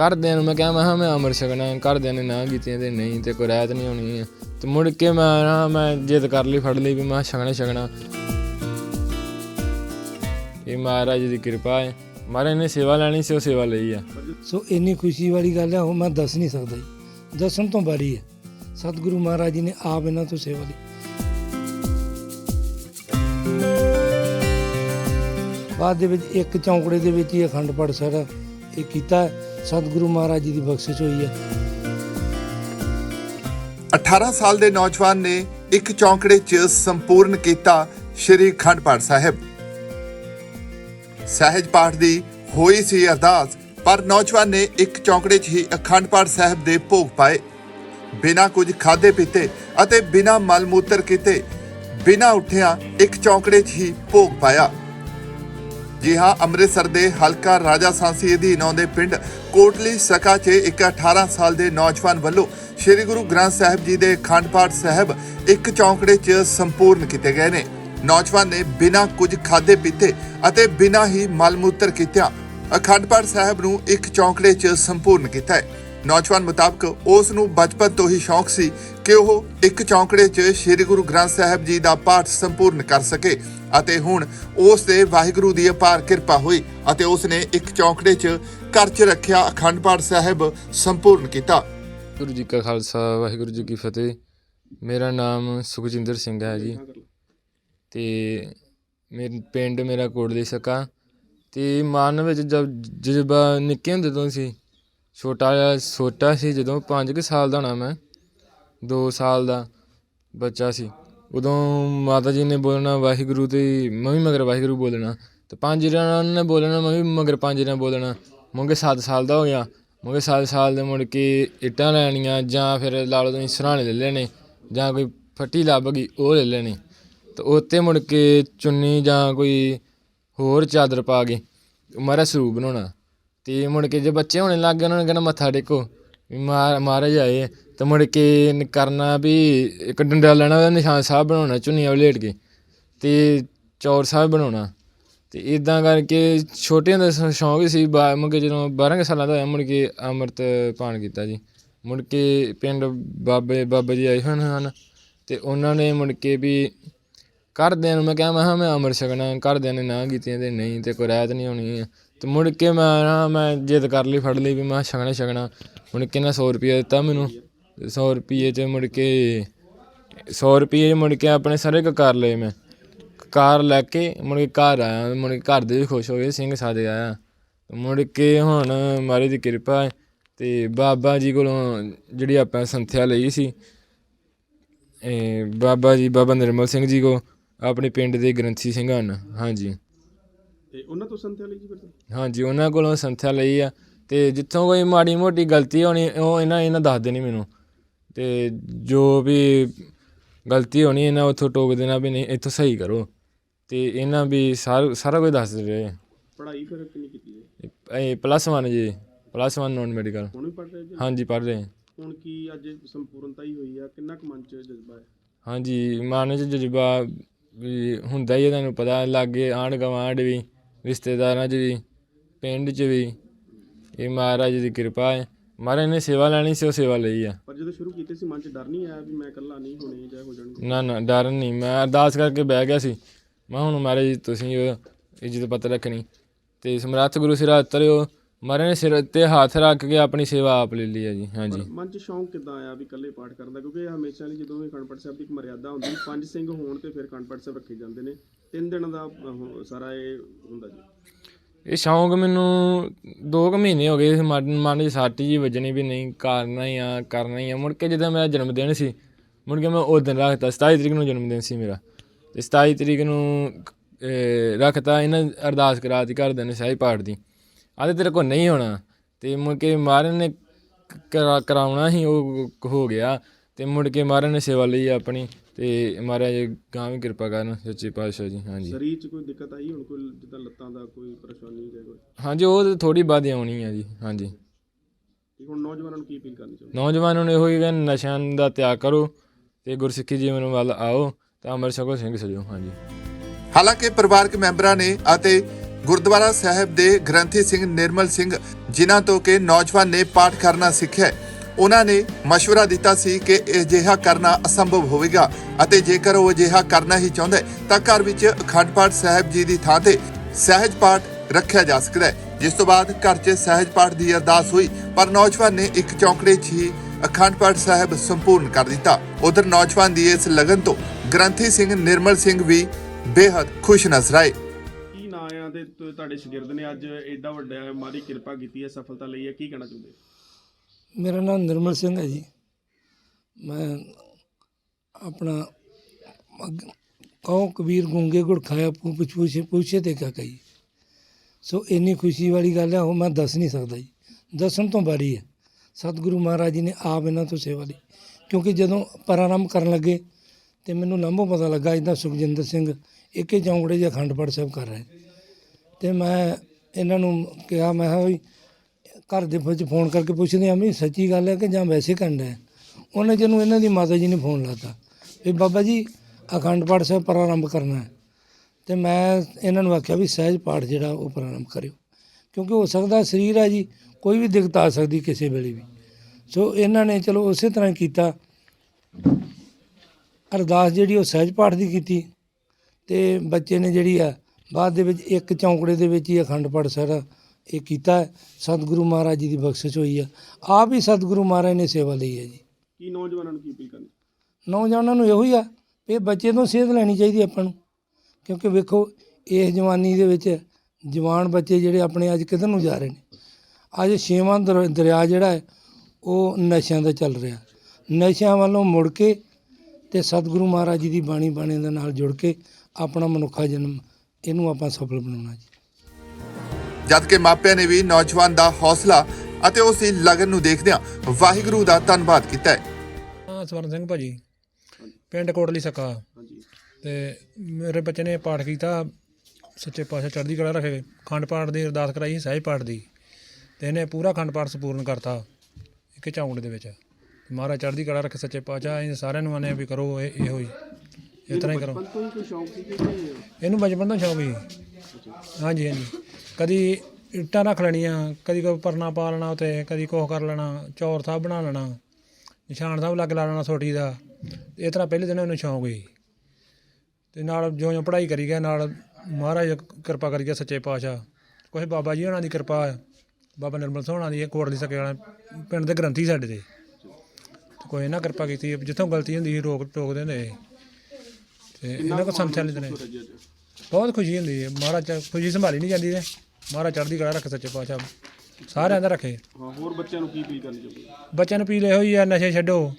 ਘਰਦਿਆਂ ਨੂੰ ਮੈਂ ਕਿਹਾ ਮੈਂ ਕਿਹਾ, ਮੈਂ ਅਮਰ ਛਕਣਾ ਘਰਦਿਆਂ ਨੇ ਨਾ ਕੀਤੀਆਂ ਤੇ ਨਹੀਂ, ਤੇ ਕੋਈ ਰਹਿਤ ਨਹੀਂ ਹੋਣੀ ਹੈ। ਤੇ ਮੁੜ ਕੇ ਮੈਂ ਨਾ, ਮੈਂ ਜਿੱਦ ਕਰ ਲਈ, ਫੜ ਲਈ ਵੀ ਮੈਂ ਛਕਣਾ ਛਕਣਾ। ਇਹ ਮਹਾਰਾਜ ਦੀ ਕਿਰਪਾ ਹੈ। ਮਹਾਰਾਜ ਨੇ ਸੇਵਾ ਲੈਣੀ ਸੀ, ਉਹ ਸੇਵਾ ਲਈ ਆ। ਸੋ ਇੰਨੀ ਖੁਸ਼ੀ ਵਾਲੀ ਗੱਲ ਹੈ, ਉਹ ਮੈਂ ਦੱਸ ਨਹੀਂ ਸਕਦਾ ਜੀ। ਦੱਸਣ ਤੋਂ ਬਾਰੀ ਹੈ। ਸਤਿਗੁਰੂ ਮਹਾਰਾਜ ਜੀ ਨੇ ਆਪ ਇਹਨਾਂ ਤੋਂ ਸੇਵਾ ਲਈ। ਬਾਅਦ ਦੇ ਵਿੱਚ ਇੱਕ ਚੌਂਕੜੇ ਦੇ ਵਿੱਚ ਹੀ ਅਖੰਡ ਪਾਠ ਸਾਰਾ ਇਹ ਕੀਤਾ ਸਤਿਗੁਰੂ ਮਹਾਰਾਜ ਜੀ ਦੀ ਬਖਸ਼ਿਸ਼ ਹੋਈ ਹੈ। 18 ਸਾਲ ਦੇ ਨੌਜਵਾਨ ਨੇ ਇੱਕ ਚੌਂਕੜੇ 'ਚ ਸੰਪੂਰਨ ਕੀਤਾ ਸ਼੍ਰੀ ਅਖੰਡ ਪਾਠ ਸਾਹਿਬ। ਸਹਿਜ ਪਾਠ ਦੀ ਹੋਈ ਸੀ ਅਰਦਾਸ, ਪਰ ਨੌਜਵਾਨ ਨੇ ਇੱਕ ਚੌਂਕੜੇ 'ਚ ਹੀ ਅਖੰਡ ਪਾਠ ਸਾਹਿਬ ਦੇ ਭੋਗ ਪਾਏ। ਬਿਨਾਂ ਕੁਝ ਖਾਦੇ ਪੀਤੇ ਅਤੇ ਬਿਨਾਂ ਮਲ ਮੂਤਰ ਕੀਤੇ, ਬਿਨਾਂ ਉੱਠਿਆਂ ਇੱਕ ਚੌਂਕੜੇ 'ਚ ਹੀ ਭੋਗ ਪਾਇਆ। ਜੀ ਹਾਂ, ਅੰਮ੍ਰਿਤਸਰ ਦੇ ਹਲਕਾ ਰਾਜਾ ਸਾਂਸੀ ਅਧੀਨ ਆਉਂਦੇ ਪਿੰਡ ਕੋਟਲੀ ਸਕਾ 'ਚ ਇੱਕ 18 ਸਾਲ ਦੇ ਨੌਜਵਾਨ ਵੱਲੋਂ ਸ੍ਰੀ ਗੁਰੂ ਗ੍ਰੰਥ ਸਾਹਿਬ ਜੀ ਦੇ ਅਖੰਡ ਪਾਠ ਸਾਹਿਬ ਇੱਕ ਚੌਂਕੜੇ 'ਚ ਸੰਪੂਰਨ ਕੀਤੇ ਗਏ ਨੇ। ਨੌਜਵਾਨ ਨੇ ਬਿਨਾਂ ਕੁਝ ਖਾਦੇ ਪੀਤੇ ਅਤੇ ਬਿਨਾਂ ਹੀ ਮਲ ਮੂਤਰ ਕੀਤਿਆਂ ਅਖੰਡ ਪਾਠ ਸਾਹਿਬ ਨੂੰ ਇੱਕ ਚੌਂਕੜੇ 'ਚ ਸੰਪੂਰਨ ਕੀਤਾ ਹੈ। ਨੌਜਵਾਨ ਮੁਤਾਬਕ ਉਸ ਨੂੰ ਬਚਪਨ ਤੋਂ ਹੀ ਸ਼ੌਂਕ ਸੀ ਕਿ ਉਹ ਇੱਕ ਚੌਂਕੜੇ 'ਚ ਸ੍ਰੀ ਗੁਰੂ ਗ੍ਰੰਥ ਸਾਹਿਬ ਜੀ ਦਾ ਪਾਠ ਸੰਪੂਰਨ ਕਰ ਸਕੇ ਅਤੇ ਹੁਣ ਉਸ ਦੇ ਵਾਹਿਗੁਰੂ ਦੀ ਅਪਾਰ ਕਿਰਪਾ ਹੋਈ ਅਤੇ ਉਸ ਨੇ ਇੱਕ ਚੌਂਕੜੇ 'ਚ ਘਰ 'ਚ ਰੱਖਿਆ ਅਖੰਡ ਪਾਠ ਸਾਹਿਬ ਸੰਪੂਰਨ ਕੀਤਾ। ਗੁਰੂ ਜੀ ਕਾ ਖਾਲਸਾ, ਵਾਹਿਗੁਰੂ ਜੀ ਕੀ ਫਤਿਹ। ਮੇਰਾ ਨਾਮ ਸੁਖਜਿੰਦਰ ਸਿੰਘ ਹੈ ਜੀ। ਤੇ ਮੇਰੇ, ਪਿੰਡ ਮੇਰਾ ਕੋਟਲੀ ਸਕਾ ਤੇ ਮਨ ਵਿੱਚ ਜਦ ਜਜ਼ਬਾ ਨਿੱਕੇ ਹੁੰਦੇ ਤੋਂ ਸੀ ਛੋਟਾ ਜਿਹਾ, ਛੋਟਾ ਸੀ ਜਦੋਂ 5 ਕੁ ਸਾਲ ਦਾ ਹੋਣਾ ਮੈਂ 2 ਸਾਲ ਦਾ ਬੱਚਾ ਸੀ। ਉਦੋਂ ਮਾਤਾ ਜੀ ਨੇ ਬੋਲਣਾ, ਵਾਹਿਗੁਰੂ ਤੇ ਮੈਂ ਵੀ ਮਗਰ ਵਾਹਿਗੁਰੂ ਬੋਲਣਾ, ਤੇ ਪੰਜ ਜਣਾਂ ਉਹਨਾਂ ਨੇ ਬੋਲਣਾ, ਮੈਂ ਵੀ ਮਗਰ ਪੰਜ ਜਣਾਂ ਬੋਲਣਾ। ਮੁੰਗੇ 7 ਸਾਲ ਦਾ ਹੋ ਗਿਆ ਮੁੰਗੇ 7 ਸਾਲ ਦੇ ਮੁੜ ਕੇ ਇੱਟਾਂ ਲੈਣੀਆਂ, ਜਾਂ ਫਿਰ ਲਾ ਲਓ ਤੁਸੀਂ ਸਰਾਣੇ ਲੈ ਲੈਣੇ, ਜਾਂ ਕੋਈ ਫੱਟੀ ਲੱਭ ਗਈ, ਉਹ ਲੈ ਲੈਣੀ। ਤੇ ਉੱਤੇ ਮੁੜ ਕੇ ਚੁੰਨੀ ਜਾਂ ਕੋਈ ਹੋਰ ਚਾਦਰ ਪਾ ਕੇ ਮਾਰਾ ਸਰੂਪ ਬਣਾਉਣਾ। ਅਤੇ ਮੁੜ ਕੇ ਜੇ ਬੱਚੇ ਹੋਣੇ ਲੱਗ ਗਏ, ਉਹਨਾਂ ਨੇ ਕਹਿਣਾ ਮੱਥਾ ਟੇਕੋ। ਵੀ ਮਾਰ, ਮਹਾਰਾਜ ਆਏ। ਆ। ਤੇ ਮੁੜ ਕੇ ਕਰਨਾ ਵੀ ਇੱਕ ਡੰਡਾ ਲੈਣਾ, ਉਹਦਾ ਨਿਸ਼ਾਨ ਸਾਹਿਬ ਬਣਾਉਣਾ ਚੁੰਨੀਆਂ ਉਲੇਟ ਕੇ। ਅਤੇ ਚੌਰ ਸਾਹਿਬ ਬਣਾਉਣਾ। ਅਤੇ ਇੱਦਾਂ ਕਰਕੇ ਛੋਟਿਆਂ ਦਾ ਸ਼- ਸ਼ੌਂਕ ਸੀ, ਬਾ- ਮੁੜ ਕੇ ਜਦੋਂ 12 ਕੁ ਸਾਲਾਂ ਦਾ ਹੋਇਆ, ਮੁੜ ਕੇ ਅੰਮ੍ਰਿਤ ਪਾਣ ਕੀਤਾ ਜੀ। ਮੁੜ ਕੇ ਪਿੰਡ ਬਾਬੇ, ਬਾਬਾ ਜੀ ਆਏ ਹੋਏ ਹਨ। ਅਤੇ ਉਹਨਾਂ ਨੇ ਮੁੜ ਕੇ ਵੀ ਘਰਦਿਆਂ ਨੂੰ ਮੈਂ ਕਿਹਾ ਮੈਂ ਕਿਹਾ ਮੈਂ ਅੰਮ੍ਰਿਤ ਛਕਣਾ, ਘਰਦਿਆਂ ਨੇ ਨਾ ਕੀਤੀਆਂ ਤੇ ਨਹੀਂ, ਤੇ ਕੋਈ ਰਹਿਤ ਨਹੀਂ ਹੋਣੀ। ਤੇ ਮੁੜ ਕੇ ਮੈਂ ਨਾ, ਮੈਂ ਜਿੱਦ ਕਰ ਲਈ, ਫੜ ਲਈ ਵੀ ਮੈਂ ਛਕਣਾ ਛਕਣਾ ਮੁੜ ਕੇ ਨਾ 100 ਰੁਪਏ ਦਿੱਤਾ ਮੈਨੂੰ? 100 ਰੁਪਏ ਚ ਮੁੜ ਕੇ 100 ਰੁਪਏ ਮੁੜ ਕੇ ਆਪਣੇ ਸਾਰੇ ਕਾਰ ਲਏ ਮੈਂ। ਕਾਰ ਲੈ ਕੇ ਮੁੜ ਕੇ ਘਰ ਆਇਆ, ਮੁੜ ਕੇ ਘਰ ਦੇ ਵੀ ਖੁਸ਼ ਹੋ ਗਏ, ਸਿੰਘ ਸਾਦੇ ਆਇਆ। ਮੁੜ ਕੇ ਹੁਣ ਮਾਰੀ ਦੀ ਕਿਰਪਾ ਹੈ ਤੇ ਬਾਬਾ ਜੀ ਕੋਲੋਂ ਜਿਹੜੀ ਆਪਾਂ ਸੰਥਿਆ ਲਈ ਸੀ ਬਾਬਾ ਜੀ, ਬਾਬਾ ਨਿਰਮਲ ਸਿੰਘ ਜੀ ਕੋ, ਆਪਣੇ ਪਿੰਡ ਦੇ ਗ੍ਰੰਥੀ ਸਿੰਘ ਹਨ ਹਾਂਜੀ। ਤੇ ਉਹਨਾਂ ਤੋਂ ਸੰਥਿਆ ਲਈ ਜੀ ਫਿਰ ਤੁਸੀਂ? ਹਾਂਜੀ ਉਹਨਾਂ ਕੋਲੋਂ ਸੰਥਿਆ ਲਈ ਆ। ਤੇ ਜਿੱਥੋਂ ਕੋਈ ਮਾੜੀ ਮੋਟੀ ਗਲਤੀ ਹੋਣੀ ਉਹ ਇਹਨਾਂ ਇਹਨਾਂ ਦੱਸ ਦੇਣੀ ਮੈਨੂੰ। ਤੇ ਜੋ ਵੀ ਗਲਤੀ ਹੋਣੀ ਇਹਨਾਂ ਉੱਥੋਂ ਟੋਕ ਦੇਣਾ ਵੀ ਨਹੀਂ ਇੱਥੋਂ ਸਹੀ ਕਰੋ। ਤੇ ਇਹਨਾਂ ਵੀ ਸਾਰਾ ਸਾਰਾ ਕੁਝ ਦੱਸ ਰਹੇ ਪੜ੍ਹਾਈ ਫਿਰ ਕਿੰਨੀ ਕੀਤੀ ਹੈ? ਇਹ ਪਲੱਸ 1 ਜੀ ਪਲੱਸ 1 ਨਾਨ ਮੈਡੀਕਲ ਹੁਣ ਵੀ ਪੜ੍ਹ ਰਹੇ ਜੀ? ਹਾਂਜੀ ਪੜ੍ਹ ਰਹੇ ਹੁਣ ਕੀ ਅੱਜ ਸੰਪੂਰਨਤਾ ਹੀ ਹੋਈ ਆ? ਕਿੰਨਾ ਕੁ ਮਨ ਚ ਜਜ਼ਬਾ ਹੈ? ਹਾਂਜੀ ਮਨ ਚ ਜਜ਼ਬਾ ਵੀ ਹੁੰਦਾ ਹੀ ਹੈ ਤੁਹਾਨੂੰ ਪਤਾ ਲਾਗੇ ਆਂਢ ਗਵਾਂਢ ਵੀ। ਰਿਸ਼ਤੇਦਾਰਾਂ 'ਚ ਵੀ ਪਿੰਡ 'ਚ ਵੀ ਇਹ ਮਹਾਰਾਜ ਦੀ ਕਿਰਪਾ ਹੈ। ਮਹਾਰਾਜ ਨੇ ਸੇਵਾ ਲੈਣੀ ਸੀ ਉਹ ਸੇਵਾ ਲਈ ਆ। ਪਰ ਜਦੋਂ ਸ਼ੁਰੂ ਕੀਤੇ ਸੀ ਮਨ ਚ ਡਰ ਨਹੀਂ ਆਇਆ ਵੀ ਮੈਂ ਇਕੱਲਾ ਨਹੀਂ ਹੋਣੇ ਜਾਂ ਹੋ ਜਾਣਗੇ ਨਾ ਨਾ ਡਰ ਨਹੀਂ। ਮੈਂ ਅਰਦਾਸ ਕਰਕੇ ਬਹਿ ਗਿਆ ਸੀ। ਮੈਂ ਹੁਣ ਮਹਾਰਾਜ ਜੀ ਤੁਸੀਂ ਉਹ ਇੱਜ਼ਤ ਪਤ ਰੱਖਣੀ। ਤੇ ਸਮਰੱਥ ਗੁਰੂ ਸਿਰ ਧਰਿਓ। ਮਹਾਰਾਜ ਨੇ ਸਿਰ ਤੇ ਹੱਥ ਰੱਖ ਕੇ ਆਪਣੀ ਸੇਵਾ ਆਪ ਲੈ ਲਈ ਹੈ ਜੀ। ਹਾਂਜੀ ਪਰ ਮਨ ਚ ਸ਼ੌਂਕ ਕਿੱਦਾਂ ਆਇਆ ਵੀ ਇਕੱਲੇ ਪਾਠ ਕਰਨ ਦਾ? ਕਿਉਂਕਿ ਹਮੇਸ਼ਾ ਲਈ ਜਦੋਂ ਵੀ ਅਖੰਡ ਪਾਠ ਸਾਹਿਬ ਦੀ ਇੱਕ ਮਰਿਆਦਾ ਹੁੰਦੀ ਪੰਜ ਸਿੰਘ ਹੋਣ ਤੇ ਫਿਰ ਅਖੰਡ ਪਾਠ ਸਾਹਿਬ ਰੱਖੇ ਜਾਂਦੇ ਨੇ। ਤਿੰਨ ਦਿਨ ਦਾ ਉਹ ਸਾਰਾ ਇਹ ਹੁੰਦਾ ਜੀ। ਇਹ ਸ਼ੌਂਕ ਮੈਨੂੰ 2 ਮਹੀਨੇ ਹੋ ਗਏ ਮਨ ਮਨ 'ਚ ਸੱਟ ਜੀ ਵੱਜਣੀ ਵੀ ਨਹੀਂ ਕਰਨਾ ਹੀ ਆ ਕਰਨਾ ਹੀ ਆ। ਮੁੜ ਕੇ ਜਦੋਂ ਮੇਰਾ ਜਨਮ ਦਿਨ ਸੀ ਮੁੜ ਕੇ ਮੈਂ ਉਹ ਦਿਨ ਰੱਖਤਾ 27 ਤਰੀਕ ਨੂੰ ਜਨਮ ਦਿਨ ਸੀ ਮੇਰਾ। ਤੇ 27 ਤਰੀਕ ਨੂੰ ਅਹ, ਰੱਖਤਾ ਇਹਨਾਂ ਅਰਦਾਸ ਕਰਾਤੀ ਘਰਦਿਆਂ ਨੇ ਸਹਿਜ ਪਾਠ ਦੀ। ਆਦੇ ਤੇਰੇ ਕੋਲ ਨਹੀਂ ਹੋਣਾ। ਤੇ ਮੁੜ ਕੇ ਮਹਾਰਾਜ ਨੇ ਕਰਾ- ਕਰਾਉਣਾ ਹੀ ਉਹ ਹੋ ਗਿਆ। ਤੇ ਮੁੜ ਕੇ ਮਹਾਰਾਜ ਨੇ ਸੇਵਾ ਲਈ ਆਪਣੀ ਤੇ ਮਹਾਰਾਜ ਗਾਂ ਵੀ ਕਿਰਪਾ ਕਰਨ ਸੱਚੇ ਪਾਤਸ਼ਾਹ ਜੀ ਹਾਂਜੀ। ਸਰੀਰ ਚ ਕੋਈ ਦਿੱਕਤ ਆਈ ਹੁਣ ਕੋਈ ਜਿੱਦਾਂ ਲੱਤਾਂ ਦਾ ਕੋਈ ਪਰੇਸ਼ਾਨੀ ਜਾਂ ਕੋਈ? ਹਾਂਜੀ ਉਹ ਥੋੜੀ ਬਾਅਦ ਹੀ ਆਉਣੀ ਆ ਜੀ ਹਾਂਜੀ। ਠੀਕ ਹੁਣ ਨੌਜਵਾਨਾਂ ਨੂੰ ਕੀ ਅਪੀਲ ਕਰਨੀ ਚਾਹੁੰਦੇ? ਨੌਜਵਾਨਾਂ ਨੂੰ ਇਹੋ ਹੀ ਕਿ ਨਸ਼ਿਆਂ ਦਾ ਤਿਆਗ ਕਰੋ ਤੇ ਗੁਰਸਿੱਖੀ ਜੀਵਨ ਵੱਲ ਆਓ ਤਾਂ ਅੰਮ੍ਰਿਤ ਛਕੋ ਸਿੰਘ ਸਜੋ ਹਾਂਜੀ। ਹਾਲਾਂਕਿ ਪਰਿਵਾਰਕ ਮੈਂਬਰਾਂ ਨੇ ਅਤੇ ਗੁਰਦੁਆਰਾ ਸਾਹਿਬ ਦੇ ਗ੍ਰੰਥੀ ਸਿੰਘ ਨਿਰਮਲ ਸਿੰਘ ਜਿਨ੍ਹਾਂ ਤੋਂ ਕਿ ਨੌਜਵਾਨ ਨੇ ਪਾਠ ਕਰਨਾ ਸਿੱਖਿਆ ਹੈ, ਉਹਨਾਂ ਨੇ مشورہ ਦਿੱਤਾ ਸੀ ਕਿ ਅਜਿਹਾ ਕਰਨਾ ਅਸੰਭਵ ਹੋਵੇਗਾ ਅਤੇ ਜੇਕਰ ਉਹ ਅਜਿਹਾ ਕਰਨਾ ਹੀ ਚਾਹੁੰਦਾ, ਤਾਂ ਘਰ ਵਿੱਚ ਅਖੰਡ ਪਾਠ ਸਾਹਿਬ ਜੀ ਦੀ ਥਾਂ ਤੇ ਸਹਿਜ ਪਾਠ ਰੱਖਿਆ ਜਾ ਸਕਦਾ ਹੈ। ਜਿਸ ਤੋਂ ਬਾਅਦ ਘਰ 'ਚ ਸਹਿਜ ਪਾਠ ਦੀ ਅਰਦਾਸ ਹੋਈ, ਪਰ ਨੌਜਵਾਨ ਨੇ ਇੱਕ ਚੌਂਕੜੇ 'ਚ ਹੀ ਅਖੰਡ ਪਾਠ ਸਾਹਿਬ ਸੰਪੂਰਨ ਕਰ ਦਿੱਤਾ। ਉਧਰ ਨੌਜਵਾਨ ਦੀ ਇਸ ਲਗਨ ਤੋਂ ਗ੍ਰੰਥੀ ਸਿੰਘ ਨਿਰਮਲ ਸਿੰਘ ਵੀ ਬੇਹੱਦ ਖੁਸ਼ ਨਜ਼ਰ ਆਏ। ਤੇ ਤੁਹਾਡੇ ਸ਼ਾਗਿਰਦ ਨੇ ਅੱਜ ਐਡਾ ਵੱਡਾ ਮਾਰੀ ਕਿਰਪਾ ਕੀਤੀ ਹੈ, ਸਫਲਤਾ ਲਈ ਹੈ, ਕੀ ਕਹਿਣਾ ਚਾਹੁੰਦੇ? ਮੇਰਾ ਨਾਮ ਨਿਰਮਲ ਸਿੰਘ ਹੈ ਜੀ। ਮੈਂ ਆਪਣਾ ਕਹੋ ਕਬੀਰ ਗੁੰਗੇ ਗੁੜ ਖਾਇਆ ਪੂ, ਪੁੱਛ, ਪੁੱਛੇ ਤੇ ਕਿਆ ਕਹੀ। ਸੋ ਇੰਨੀ ਖੁਸ਼ੀ ਵਾਲੀ ਗੱਲ ਹੈ, ਉਹ ਮੈਂ ਦੱਸ ਨਹੀਂ ਸਕਦਾ ਜੀ। ਦੱਸਣ ਤੋਂ ਬਾਰੀ ਹੈ। ਸਤਿਗੁਰੂ ਮਹਾਰਾਜ ਜੀ ਨੇ ਆਪ ਇਹਨਾਂ ਤੋਂ ਸੇਵਾ ਲਈ। ਕਿਉਂਕਿ ਜਦੋਂ ਪ੍ਰਾਰੰਭ ਕਰਨ ਲੱਗੇ ਤੇ ਮੈਨੂੰ ਲੰਬੋ ਪਤਾ ਲੱਗਾ ਇਦਾਂ ਸੁਖਜਿੰਦਰ ਸਿੰਘ ਇੱਕੇ ਚੌਂਕੜੇ ਜਿਹਾ ਅਖੰਡ ਪਾਠ ਸਾਹਿਬ ਕਰ ਰਹੇ। ਤੇ ਮੈਂ ਇਹਨਾਂ ਨੂੰ ਕਿਹਾ, ਮੈਂ ਕਿਹਾ ਵੀ ਘਰ ਦੇ ਵਿੱਚ ਫੋਨ ਕਰਕੇ ਪੁੱਛਦੇ ਆ ਵੀ ਸੱਚੀ ਗੱਲ ਹੈ ਕਿ ਜਾਂ ਵੈਸੇ ਕਰਨਾ ਹੈ? ਉਹਨੇ ਜਦੋਂ ਇਹਨਾਂ ਦੀ ਮਾਤਾ ਜੀ ਨੇ ਫੋਨ ਲਾਤਾ। ਵੀ ਬਾਬਾ ਜੀ, ਅਖੰਡ ਪਾਠ ਸਾਹਿਬ ਪ੍ਰਾਰੰਭ ਕਰਨਾ ਹੈ। ਤੇ ਮੈਂ ਇਹਨਾਂ ਨੂੰ ਆਖਿਆ ਵੀ ਸਹਿਜ ਪਾਠ ਜਿਹੜਾ ਉਹ ਪ੍ਰਾਰੰਭ ਕਰਿਓ। ਕਿਉਂਕਿ ਹੋ ਸਕਦਾ ਸਰੀਰ ਹੈ ਜੀ, ਕੋਈ ਵੀ ਦਿੱਕਤ ਆ ਸਕਦੀ ਕਿਸੇ ਵੇਲੇ ਵੀ। ਸੋ ਇਹਨਾਂ ਨੇ ਚਲੋ ਉਸੇ ਤਰ੍ਹਾਂ ਹੀ ਕੀਤਾ। ਅਰਦਾਸ ਜਿਹੜੀ ਉਹ ਸਹਿਜ ਪਾਠ ਦੀ ਕੀਤੀ। ਤੇ ਬੱਚੇ ਨੇ ਜਿਹੜੀ ਆ, ਬਾਅਦ ਦੇ ਵਿੱਚ ਇੱਕ ਚੌਂਕੜੇ ਦੇ ਵਿੱਚ ਹੀ ਅਖੰਡ ਪਾਠ ਸਾਰਾ ਇਹ ਕੀਤਾ ਹੈ। ਸਤਿਗੁਰੂ ਮਹਾਰਾਜ ਜੀ ਦੀ ਬਖਸ਼ਿਸ਼ ਹੋਈ ਆ। ਆਪ ਹੀ ਸਤਿਗੁਰੂ ਮਹਾਰਾਜ ਨੇ ਸੇਵਾ ਲਈ ਹੈ ਜੀ। ਕੀ ਨੌਜਵਾਨਾਂ ਨੂੰ ਕੀ ਅਪੀਲ ਕਰਨੀ? ਨੌਜਵਾਨਾਂ ਨੂੰ ਇਹੋ ਹੀ ਆ ਵੀ ਇਹ ਬੱਚੇ ਤੋਂ ਸੇਧ ਲੈਣੀ ਚਾਹੀਦੀ ਆਪਾਂ ਨੂੰ। ਕਿਉਂਕਿ ਵੇਖੋ ਇਸ ਜਵਾਨੀ ਦੇ ਵਿੱਚ ਜਵਾਨ ਬੱਚੇ ਜਿਹੜੇ ਆਪਣੇ ਅੱਜ ਕਿੱਧਰ ਨੂੰ ਜਾ ਰਹੇ ਨੇ? ਅੱਜ ਛੇਵਾਂ ਦਰ- ਦਰਿਆ ਜਿਹੜਾ ਹੈ ਉਹ ਨਸ਼ਿਆਂ ਦਾ ਚੱਲ ਰਿਹਾ। ਨਸ਼ਿਆਂ ਵੱਲੋਂ ਮੁੜ ਕੇ ਤੇ ਸਤਿਗੁਰੂ ਮਹਾਰਾਜ ਜੀ ਦੀ ਬਾਣੀ ਬਾਣੇ ਦੇ ਨਾਲ ਜੁੜ ਕੇ ਆਪਣਾ ਮਨੁੱਖਾ ਜਨਮ ਇਹਨੂੰ ਆਪਾਂ ਸਫਲ ਬਣਾਉਣਾ ਜੀ। ਜਦ ਕਿ ਮਾਪਿਆਂ ਨੇ ਵੀ ਨੌਜਵਾਨ ਦਾ ਹੌਸਲਾ ਅਤੇ ਉਸ ਦੀ ਲਗਨ ਨੂੰ ਦੇਖਦਿਆਂ ਵਾਹਿਗੁਰੂ ਦਾ ਧੰਨਵਾਦ ਕੀਤਾ ਹੈ। ਹਾਂ ਸਵਰਨ ਸਿੰਘ ਭਾਜੀ ਪਿੰਡ ਕੋਟਲੀ ਸਕਾ। ਹਾਂਜੀ। ਤੇ ਮੇਰੇ ਬੱਚੇ ਨੇ ਪਾਠ ਕੀਤਾ ਸੱਚੇ ਪਾਤਸ਼ਾਹ ਚੜ੍ਹਦੀ ਕਲਾ ਰੱਖੇ ਖੰਡ ਪਾਠ ਦੀ ਅਰਦਾਸ ਕਰਾਈ ਸੀ ਸਹਿਜ ਪਾਠ ਦੀ। ਤੇ ਇਹਨੇ ਪੂਰਾ ਖੰਡ ਪਾਠ ਸੰਪੂਰਨ ਕਰਤਾ ਇੱਕ ਚੌਂਕੜ ਦੇ ਵਿੱਚ। ਮਹਾਰਾਜ ਚੜ੍ਹਦੀ ਕਲਾ ਰੱਖੇ ਸੱਚੇ ਪਾਤਸ਼ਾਹ ਅਸੀਂ ਸਾਰਿਆਂ ਨੂੰ ਆਨੇ ਵੀ ਕਰੋ ਇਹ ਇਹੋ ਹੀ। ਇਸ ਤਰ੍ਹਾਂ ਹੀ ਕਰੋ। ਬਚਪਨ ਤੋਂ ਸ਼ੌਂਕ ਸੀ ਇਹਨੂੰ ਬਚਪਨ ਤੋਂ ਸ਼ੌਕ ਸੀ। ਹਾਂਜੀ ਹਾਂਜੀ। ਕਦੀ ਇੱਟਾਂ ਰੱਖ ਲੈਣੀਆਂ, ਕਦੀ ਕੋਈ ਪਰਨਾ ਪਾ ਲੈਣਾ ਉਤੇ ਕਦੀ ਕੁਛ ਕਰ ਲੈਣਾ, ਚੌਰ ਸਾਹਿਬ ਬਣਾ ਲੈਣਾ, ਨਿਸ਼ਾਨ ਸਾਹਿਬ ਲੱਗ ਲਾ ਲੈਣਾ ਸੋਟੀ ਦਾ। ਇਹ ਤਰ੍ਹਾਂ ਪਹਿਲੇ ਦਿਨ ਇਹਨੂੰ ਸ਼ੌਂਕ ਸੀ। ਤੇ ਨਾਲ ਜਿਉਂ ਜਿਉਂ ਪੜ੍ਹਾਈ ਕਰੀ ਗਿਆ, ਨਾਲ ਮਹਾਰਾਜ ਕਿਰਪਾ ਕਰੀ ਗਿਆ ਸੱਚੇ ਪਾਤਸ਼ਾਹ। ਕੁਛ ਬਾਬਾ ਜੀ ਹੋਣਾ ਦੀ ਕਿਰਪਾ, ਬਾਬਾ ਨਿਰਮਲ ਸਿੰਘ ਹੋਣਾ ਦੀ ਇਹ ਕੋਟ ਸਕੇ ਵਾਲਾ ਪਿੰਡ ਦੇ ਗ੍ਰੰਥੀ ਸਾਡੇ ਤੇ। ਕੋਈ ਇਹਨਾਂ ਕਿਰਪਾ ਕੀਤੀ, ਜਿੱਥੋਂ ਗਲਤੀ ਹੁੰਦੀ ਸੀ, ਰੋਕ ਟੋਕ ਦਿੰਦੇ ਸੀ। ਤੇ ਇਹਨਾਂ ਕੋ ਸੰਥਿਆ ਲੈਂਦੇ ਨੇ ਬਹੁਤ ਖੁਸ਼ੀ ਹੁੰਦੀ ਹੈ ਮਹਾਰਾਜ ਖੁਸ਼ੀ ਸੰਭਾਲੀ ਨਹੀਂ ਜਾਂਦੀ ਤੇ। ਮਹਾਰਾਜ ਚੜ੍ਹਦੀ ਕਲਾ ਰੱਖੇ ਸੱਚੇ ਪਾਤਸ਼ਾਹ ਸਾਰਿਆਂ ਦਾ ਰੱਖੇ। ਹਾਂ ਹੋਰ ਬੱਚਿਆਂ ਨੂੰ ਕੀ ਅਪੀਲ ਕਰਨੀ ਚਾਹੁੰਦੇ? ਬੱਚਿਆਂ ਨੂੰ ਪੀਲੇ ਹੋਈ ਆ ਨਸ਼ੇ ਛੱਡੋ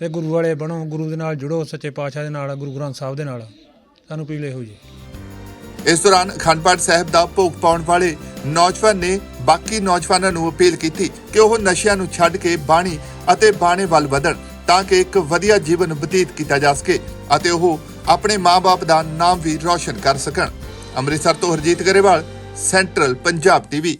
ਤੇ ਗੁਰੂ ਵਾਲੇ ਬਣੋ ਗੁਰੂ ਦੇ ਨਾਲ ਜੁੜੋ ਸੱਚੇ ਪਾਤਸ਼ਾਹ ਦੇ ਨਾਲ ਗੁਰੂ ਗ੍ਰੰਥ ਸਾਹਿਬ ਦੇ ਨਾਲ। ਸਾਨੂੰ ਪੀਲੇ ਹੋਈ ਜੀ ਇਸ ਦੌਰਾਨ ਅਖੰਡ ਪਾਠ ਸਾਹਿਬ ਦਾ ਭੋਗ ਪਾਉਣ ਵਾਲੇ ਨੌਜਵਾਨ ਨੇ ਬਾਕੀ ਨੌਜਵਾਨਾਂ ਨੂੰ ਅਪੀਲ ਕੀਤੀ ਕਿ ਉਹ ਨਸ਼ਿਆਂ ਨੂੰ ਛੱਡ ਕੇ ਬਾਣੀ ਅਤੇ ਬਾਣੇ ਵੱਲ ਵਧਣ ਤਾਂ ਕਿ ਇੱਕ ਵਧੀਆ ਜੀਵਨ ਬਤੀਤ ਕੀਤਾ ਜਾ ਸਕੇ ਅਤੇ ਉਹ ਆਪਣੇ ਮਾਪੇ ਦਾ ਨਾਮ ਵੀ ਰੌਸ਼ਨ ਕਰ ਸਕਣ। ਅੰਮ੍ਰਿਤਸਰ ਤੋਂ ਹਰਜੀਤ ਗਰੇਵਾਲ ਸੈਂਟਰਲ ਪੰਜਾਬ ਟੀਵੀ